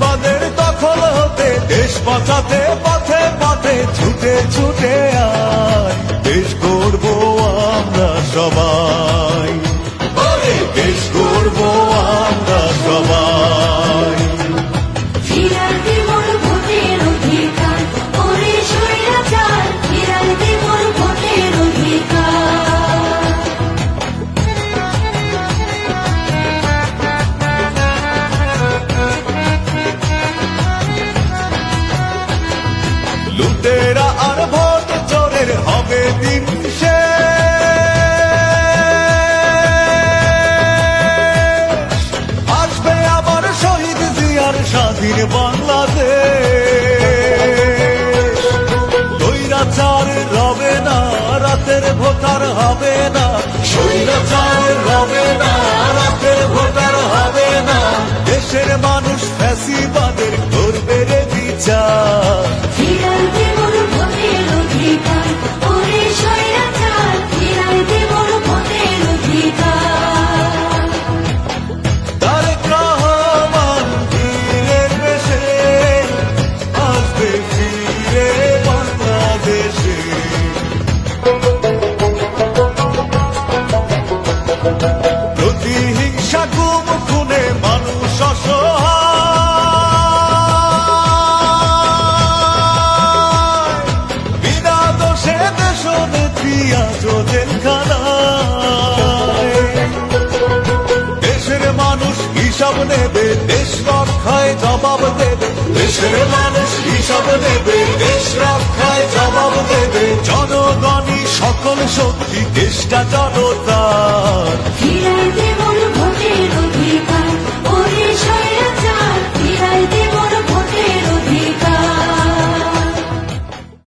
ফ্যাসিবাদের দখল হতে দেশ বাঁচাতে পথে পথে ছুটে ছুটে আয়। দেশ করব আমরা সবাই। স্বাধীন বাংলাদেশ। দৈরাচার রবে না, রাতের ভোটার হবে না। স্বৈরাচার রবে না, রাতের ভোটার হবে না। দেশের প্রতিহিংসা গুম খুনে মানুষ অসহায়। বিনা দোষে দেশ নেত্রী আজ দেশের মানুষ হিসাব নেবে, দেশ রক্ষায় জবাব দেবে। দেশের মানুষ হিসাব নেবে, দেশ রক্ষায় জবাব দেবে। জনগণই সকল শক্তি, দেশটা জনতা।